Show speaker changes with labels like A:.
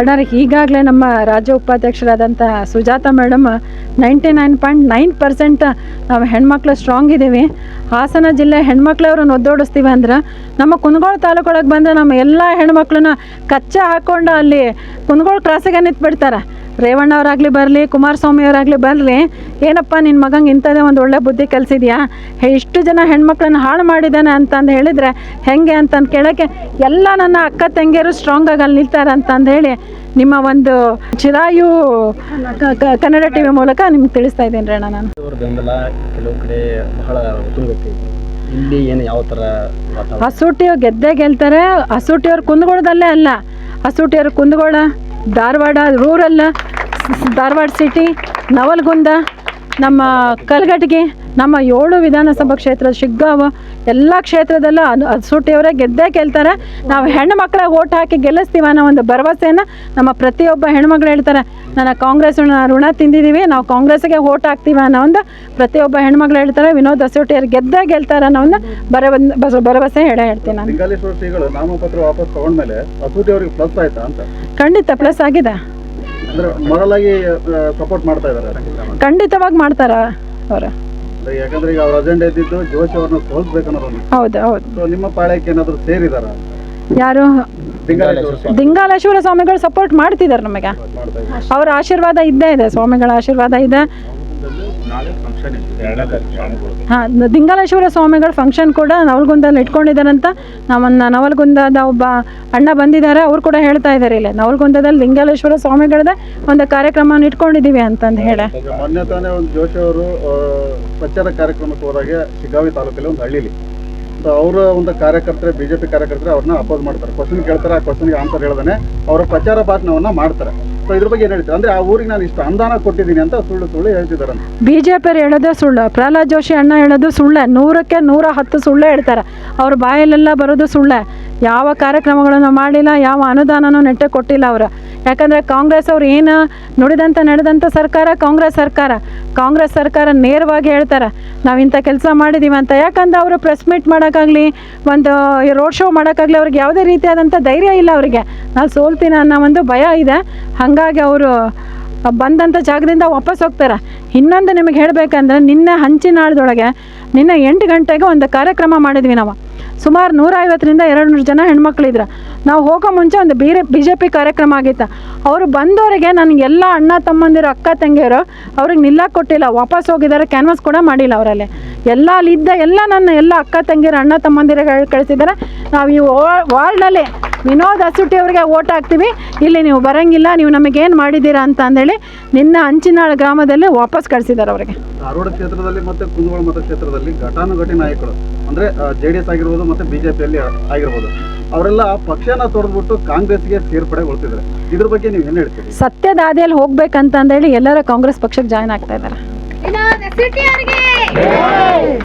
A: ಅಣ್ಣಾರೆ ಈಗಾಗಲೇ ನಮ್ಮ ರಾಜ್ಯ ಉಪಾಧ್ಯಕ್ಷರಾದಂಥ Sujata madam, ninety nine point nine percent ನಾವು ಹೆಣ್ಮಕ್ಳು ಸ್ಟ್ರಾಂಗ್ ಇದ್ದೀವಿ. ಹಾಸನ ಜಿಲ್ಲೆ ಹೆಣ್ಮಕ್ಳವ್ರನ್ನ ಒದ್ದೋಡಿಸ್ತೀವಿ ಅಂದ್ರೆ ನಮ್ಮ ಕುಂದಗೋಳ ತಾಲೂಕೊಳಗೆ ಬಂದರೆ ನಮ್ಮ ಎಲ್ಲ ಹೆಣ್ಮಕ್ಳನ್ನ ಕಚ್ಚಾ ಹಾಕ್ಕೊಂಡು ಅಲ್ಲಿ ಕುಂದಗೋಳ ಕ್ರಾಸಿಗೆ ನಿಂತ್ಬಿಡ್ತಾರೆ. ರೇವಣ್ಣವರಾಗಲಿ ಬರಲಿ ಕುಮಾರಸ್ವಾಮಿ ಅವರಾಗಲಿ ಬರಲಿ ಏನಪ್ಪ ನಿನ್ನ ಮಗಂಗೆ ಇಂಥದೇ ಒಂದು ಒಳ್ಳೆ ಬುದ್ಧಿ ಕಲಿಸಿದ್ಯಾ? ಇಷ್ಟು ಜನ ಹೆಣ್ಮಕ್ಳನ್ನ ಹಾಳು ಮಾಡಿದ್ದಾನೆ ಅಂತಂದು ಹೇಳಿದರೆ ಹೆಂಗೆ ಅಂತಂದು ಕೇಳೋಕ್ಕೆ ಎಲ್ಲ ನನ್ನ ಅಕ್ಕ ತಂಗಿಯರು ಸ್ಟ್ರಾಂಗ್ ಆಗಿ ಅಲ್ಲಿ ನಿಲ್ತಾರೆ ಅಂತಂದು ಹೇಳಿ ನಿಮ್ಮ ಒಂದು ಚಿರಾಯು ಕನ್ನಡ ಟಿ ವಿ ಮೂಲಕ ನಿಮ್ಗೆ ತಿಳಿಸ್ತಾ ಇದ್ದೀನಿ ರೀ ಅಣ್ಣ ನಾನು.
B: ಬೆಂಬಲ ಕೆಲವು ಕಡೆ ಬಹಳ ಇಲ್ಲಿ ಏನು ಯಾವ ಥರ
A: ಹಸೂಟಿಯವ್ರು ಗೆದ್ದೇ ಗೆಲ್ತಾರೆ ಹಸೂಟಿಯವ್ರು ಕುಂದಗೋಳದಲ್ಲೇ ಅಲ್ಲ. ಹಸೂಟಿಯವ್ರು ಕುಂದಗೋಳ ಧಾರವಾಡ ರೂರಲ್ ಧಾರವಾಡ ಸಿಟಿ ನವಲ್ಗುಂದ ನಮ್ಮ ಕಲ್ಗಟ್ಟಿಗೆ. ನಮ್ಮ ಏಳು ವಿಧಾನಸಭಾ ಕ್ಷೇತ್ರ ಶಿಗ್ಗಾವ ಎಲ್ಲ ಕ್ಷೇತ್ರದಲ್ಲೂ ಅನು ಹಸೂಟಿಯವರೇ ಗೆದ್ದೇ ಗೆಲ್ತಾರೆ. ನಾವು ಹೆಣ್ಣು ಮಕ್ಕಳ ಓಟ್ ಹಾಕಿ ಗೆಲ್ಲಿಸ್ತೀವಿ ಅನ್ನೋ ಒಂದು ಭರವಸೆಯನ್ನು ನಮ್ಮ ಪ್ರತಿಯೊಬ್ಬ ಹೆಣ್ಮಗಳು ಹೇಳ್ತಾರೆ. ನನ್ನ ಕಾಂಗ್ರೆಸ್ ಋಣ ಋಣ ತಿಂದಿದ್ದೀವಿ ನಾವು ಕಾಂಗ್ರೆಸ್ಗೆ ಓಟ್ ಹಾಕ್ತೀವಿ ಅನ್ನೋ ಒಂದು ಪ್ರತಿಯೊಬ್ಬ ಹೆಣ್ಮಗಳು ಹೇಳ್ತಾರೆ. ವಿನೋದ್ ಅಸೋಟಿಯವ್ರು ಗೆದ್ದೇ ಗೆಲ್ತಾರೆ ಅನ್ನೋ ಒಂದು ಬರ ಭರವಸೆ ಹೇಳ ಹೇಳ್ತೀನಿ ನಾನು.
C: ಲಿಂಗಾಲೇಶ್ವರ ಶ್ರೀಗಳು ನಾಮಪತ್ರ ವಾಪಸ್ ತಗೊಂಡ್ಮೇಲೆ ಹಸೂಟಿ ಅವ್ರಿಗೆ ಪ್ಲಸ್ ಆಯ್ತಾ ಅಂತ?
A: ಖಂಡಿತ ಪ್ಲಸ್ ಆಗಿದೆ.
C: ಸಪೋರ್ಟ್ ಮಾಡ್ತಾ
A: ಖಂಡಿತವಾಗಿ ಮಾಡ್ತಾರ ಅವರು.
C: ಯಾಕಂದ್ರೆ ಈಗ ಅವ್ರ ಅಜೆಂಡಾ ಇದ್ದಿದ್ದು ಜೋಶಿ ಅವ್ರನ್ನ ಸೋಲ್ಸ್ಬೇಕು ಅನ್ನೋದು
A: ಹೌದು ಹೌದು.
C: ಸೊ ನಿಮ್ಮ ಪಾಳ್ಯಕ್ಕೆ ಏನಾದ್ರು ಸೇರಿದಾರ?
A: ಯಾರು? ದಿಂಗಾಲೇಶ್ವರ ಸ್ವಾಮಿಗಳು ಸಪೋರ್ಟ್ ಮಾಡ್ತಿದ್ದಾರೆ ನಮಗೆ.
C: ಅವ್ರ
A: ಅವರ ಆಶೀರ್ವಾದ ಇದ್ದೇ ಇದೆ ಸ್ವಾಮಿಗಳ ಆಶೀರ್ವಾದ ಇದೆ. ಹಾಂ ದಿಂಗಾಲೇಶ್ವರ ಸ್ವಾಮಿಗಳ ಫಂಕ್ಷನ್ ಕೂಡ ನವಲ್ಗುಂದಲ್ಲಿ ಇಟ್ಕೊಂಡಿದ್ದಾರಂತ. ನಮ್ಮನ್ನ ನವಲ್ಗುಂದದ ಒಬ್ಬ ಅಣ್ಣ ಬಂದಿದ್ದಾರೆ ಅವ್ರು ಕೂಡ ಹೇಳ್ತಾ ಇದ್ದಾರೆ ಇಲ್ಲಿ. ನವಲ್ಗುಂದದಲ್ಲಿ ಲಿಂಗಾಲೇಶ್ವರ ಸ್ವಾಮಿಗಳದ ಒಂದು ಕಾರ್ಯಕ್ರಮವನ್ನು ಇಟ್ಕೊಂಡಿದ್ದೀವಿ ಅಂತಂದು ಹೇಳಿ.
C: ಈಗ ಮೊನ್ನೆ ತಾನೇ ಒಂದು ಜೋಶಿ ಅವರು ಪ್ರಚಾರ ಕಾರ್ಯಕ್ರಮಕ್ಕೆ ಹೋದಾಗ ಶಿಗಾವಿ ತಾಲೂಕಲ್ಲಿ ಒಂದು ಹಳ್ಳಿಲಿ. ಸೊ ಅವರ ಒಂದು ಕಾರ್ಯಕರ್ತರೆ ಬಿಜೆಪಿ ಕಾರ್ಯಕರ್ತರೆ ಅವ್ರನ್ನ ಅಪೋಸ್ ಮಾಡ್ತಾರೆ. ಕ್ವಶನ್ ಕೇಳ್ತಾರೆ ಆ ಕ್ವಶನ್ಗೆ ಆನ್ಸರ್ ಹೇಳ್ದಾನೆ. ಅವರ ಪ್ರಚಾರ ಭಾಷಣವನ್ನ ಮಾಡ್ತಾರೆ. ಸೊ ಇದ್ರ ಬಗ್ಗೆ ಏನ್ ಅಂದ್ರೆ ಆ ಊರಿಗೆ ನಾನು ಇಷ್ಟು ಅನುದಾನ ಕೊಟ್ಟಿದ್ದೀನಿ ಅಂತ ಸುಳ್ಳು ಸುಳ್ಳು ಹೇಳ್ತಿದ್ದಾರೆ
A: ಹೇಳೋದೇ ಸುಳ್ಳು. ಪ್ರಹ್ಲಾದ್ ಜೋಶಿ ಅಣ್ಣ ಹೇಳೋದು ಸುಳ್ಳೆ. ನೂರಕ್ಕೆ ನೂರ ಹತ್ತು ಸುಳ್ಳೆ ಹೇಳ್ತಾರೆ. ಅವ್ರ ಬಾಯಲ್ಲೆಲ್ಲ ಬರೋದು ಸುಳ್ಳೆ. ಯಾವ ಕಾರ್ಯಕ್ರಮಗಳನ್ನು ಮಾಡಿಲ್ಲ, ಯಾವ ಅನುದಾನನೂ ನೆಟ್ಟೆ ಕೊಟ್ಟಿಲ್ಲ ಅವರು. ಯಾಕಂದರೆ ಕಾಂಗ್ರೆಸ್ ಅವ್ರು ಏನು ನುಡಿದಂಥ ನಡೆದಂಥ ಸರ್ಕಾರ ಕಾಂಗ್ರೆಸ್ ಸರ್ಕಾರ. ಕಾಂಗ್ರೆಸ್ ಸರ್ಕಾರ ನೇರವಾಗಿ ಹೇಳ್ತಾರೆ, ನಾವು ಇಂಥ ಕೆಲಸ ಮಾಡಿದ್ದೀವಿ ಅಂತ. ಯಾಕಂದ್ರೆ ಅವರು ಪ್ರೆಸ್ ಮೀಟ್ ಮಾಡೋಕ್ಕಾಗಲಿ, ಒಂದು ರೋಡ್ ಶೋ ಮಾಡೋಕ್ಕಾಗಲಿ ಅವ್ರಿಗೆ ಯಾವುದೇ ರೀತಿಯಾದಂಥ ಧೈರ್ಯ ಇಲ್ಲ ಅವರಿಗೆ. ನಾನು ಸೋಲ್ತೀನಿ ಅನ್ನೋ ಒಂದು ಭಯ ಇದೆ. ಹಾಗಾಗಿ ಅವರು ಬಂದಂಥ ಜಾಗದಿಂದ ವಾಪಸ್ ಹೋಗ್ತಾರೆ. ಇನ್ನೊಂದು ನಿಮಗೆ ಹೇಳಬೇಕಂದ್ರೆ, ನಿನ್ನೆ ಹಂಚಿನಾಳದೊಳಗೆ ನಿನ್ನೆ ಎಂಟು ಗಂಟೆಗೆ ಒಂದು ಕಾರ್ಯಕ್ರಮ ಮಾಡಿದ್ವಿ ನಾವು. ಸುಮಾರು ನೂರ ಐವತ್ತರಿಂದ ಎರಡು ನೂರು ಜನ ಹೆಣ್ಮಕ್ಳಿದ್ರು. ನಾವು ಹೋಗೋ ಮುಂಚೆ ಒಂದು ಬೇರೆ ಬಿ ಜೆ ಪಿ ಕಾರ್ಯಕ್ರಮ ಆಗಿತ್ತು. ಅವರು ಬಂದವರಿಗೆ ನನಗೆ ಎಲ್ಲ ಅಣ್ಣ ತಮ್ಮಂದಿರು, ಅಕ್ಕ ತಂಗಿಯರು ಅವ್ರಿಗೆ ನಿಲ್ಲಕ್ಕೆ ಕೊಟ್ಟಿಲ್ಲ. ವಾಪಸ್ ಹೋಗಿದ್ದಾರೆ ಕ್ಯಾನ್ವಾಸ್ ಕೂಡ ಮಾಡಿಲ್ಲ ಅವರಲ್ಲಿ. ಎಲ್ಲ ಅಲ್ಲಿದ್ದ ಎಲ್ಲ ನನ್ನ ಎಲ್ಲ ಅಕ್ಕ ತಂಗಿಯರು, ಅಣ್ಣ ತಮ್ಮಂದಿರಿಗೆ ಹೇಳಿ ಕಳಿಸಿದ್ದಾರೆ ನಾವು ಈ ವಾರ್ಡ್ನಲ್ಲಿ ವಿನೋದ್ ಹಸುಟಿ ಅವ್ರಿಗೆ ಓಟ್ ಹಾಕ್ತೀವಿ. ಇಲ್ಲಿ ನೀವು ಬರಂಗಿಲ್ಲ ನೀವು ನಮಗೇನು ಮಾಡಿದ್ದೀರಾ ಅಂತ ಅಂದೇಳಿ ನಿನ್ನ ಅಂಚಿನಾಳ ಗ್ರಾಮದಲ್ಲಿ ವಾಪಸ್ ಕಳಿಸಿದ್ದಾರೆ ಅವರಿಗೆ.
C: ಧಾರವಾಡ ಕ್ಷೇತ್ರದಲ್ಲಿ ಮತ್ತೆ ಕುಂದಗೋಳ ಮತಕ್ಷೇತ್ರದಲ್ಲಿ ಘಟಾನುಘಟಿ ನಾಯಕರು ಅಂದ್ರೆ ಜೆ ಡಿ ಎಸ್ ಆಗಿರ್ಬೋದು ಮತ್ತೆ ಬಿಜೆಪಿಯಲ್ಲಿ ಆಗಿರ್ಬೋದು ಅವರೆಲ್ಲ ಪಕ್ಷನ ತೊಡೆದ್ಬಿಟ್ಟು ಕಾಂಗ್ರೆಸ್ಗೆ ಸೇರ್ಪಡೆಗೊಳ್ತಿದ್ದಾರೆ ಇದ್ರ ಬಗ್ಗೆ ನೀವು ಏನು ಹೇಳ್ತೀರಿ?
A: ಸತ್ಯದ ಹಾದಿಯಲ್ಲಿ ಹೋಗ್ಬೇಕಂತಂದೇಳಿ ಎಲ್ಲರೂ ಕಾಂಗ್ರೆಸ್ ಪಕ್ಷಕ್ಕೆ ಜಾಯ್ನ್ ಆಗ್ತಾ ಇದ್ದಾರೆ.
D: ವಿನೋದ್ ಸಿಟಿ ಅವರಿಗೆ!